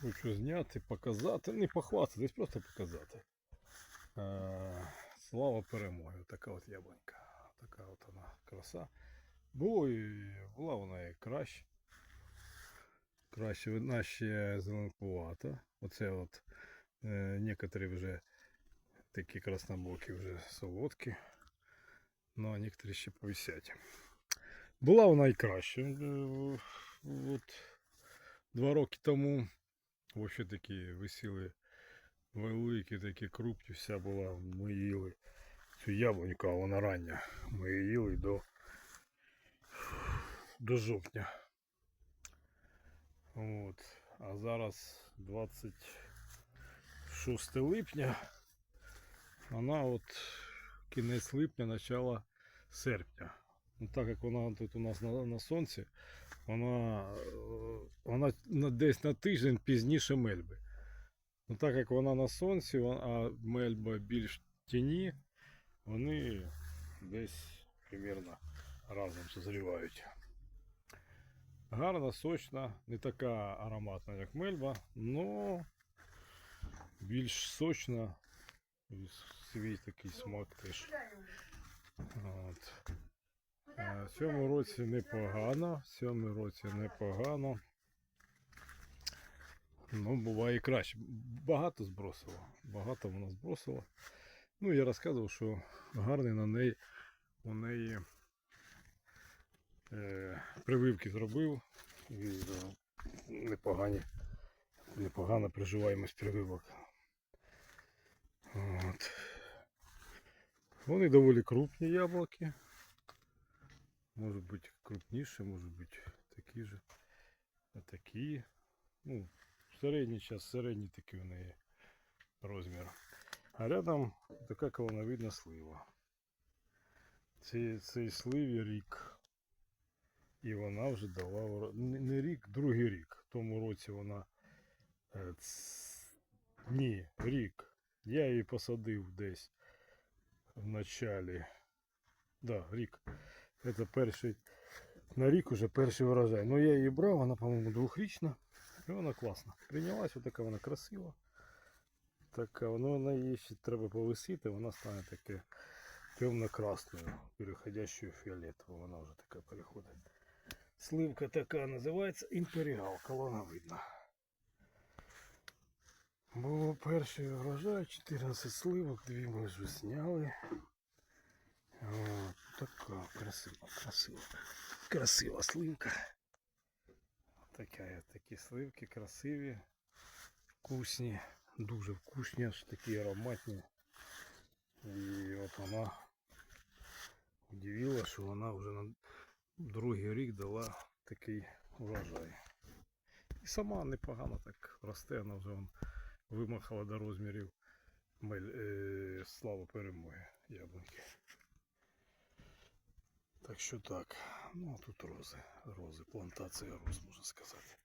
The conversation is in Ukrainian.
Хочу зняти, показати, не похвастатись, просто показати. Е, Слава перемоги. Така от яблунька. Така от вона краса. Було і була вона і краще. Краще вона ще зеленкувата. Оце от е, некоторі вже такі краснобокі вже солодкі. Ну, а некоторі ще повисять. Була вона і краще. Е, От два роки тому Вообще такі висіли великі, такі крупні, вся була. Ми їли цю яблуньку, а вона рання. Ми її їли до, до жовтня. От. А зараз 26 липня. Вона от кінець липня, начало серпня. Ну, так як вона тут у нас на, на сонці, вона, е, вона на- десь на тиждень пізніше мельби. Ну, так як вона на сонці, а мельба більш тіні, вони десь примірно разом созрівають. Гарна, сочна, не така ароматна, як мельба, але більш сочна свій такий смак теж. От. В цьому році непогано, в цьому році непогано. Ну, буває і краще. Багато збросило. Багато вона збросила. Ну, я розказував, що гарний на неї у неї е, прививки зробив. І е, непогані, непогана приживаємость прививок. От. Вони доволі крупні яблуки. Может быть крупніше, может быть такі же. А такі. Ну, середній час, середній такий у неї розмір. А рядом така колоновидна слива. Цей, сливі рік. І вона вже дала не рік, другий рік. В тому році вона. е, Ні, рік. Я її посадив десь в началі. Да, рік. Це перший на рік уже перший урожай. Ну я її брав, вона, по-моєму, двохрічна. І вона класна. Прийнялась, така вона красива. Така, ну вона її ще треба повисити, вона стане таке темно-красною, переходящою в. Вона вже така переходить. Сливка така називається імперіал, колона видно. Було перший урожай, 14 сливок, дві ми вже зняли. Така красива, красива, красива сливка. Така, такі сливки красиві, вкусні, дуже вкусні, аж такі ароматні. І от вона удивила, що вона вже на другий рік дала такий урожай. І сама непогано так росте, вона вже вимахала до розмірів е, слава перемоги яблуньки. Так що так. Ну а тут рози. Рози, плантація роз, можна сказати.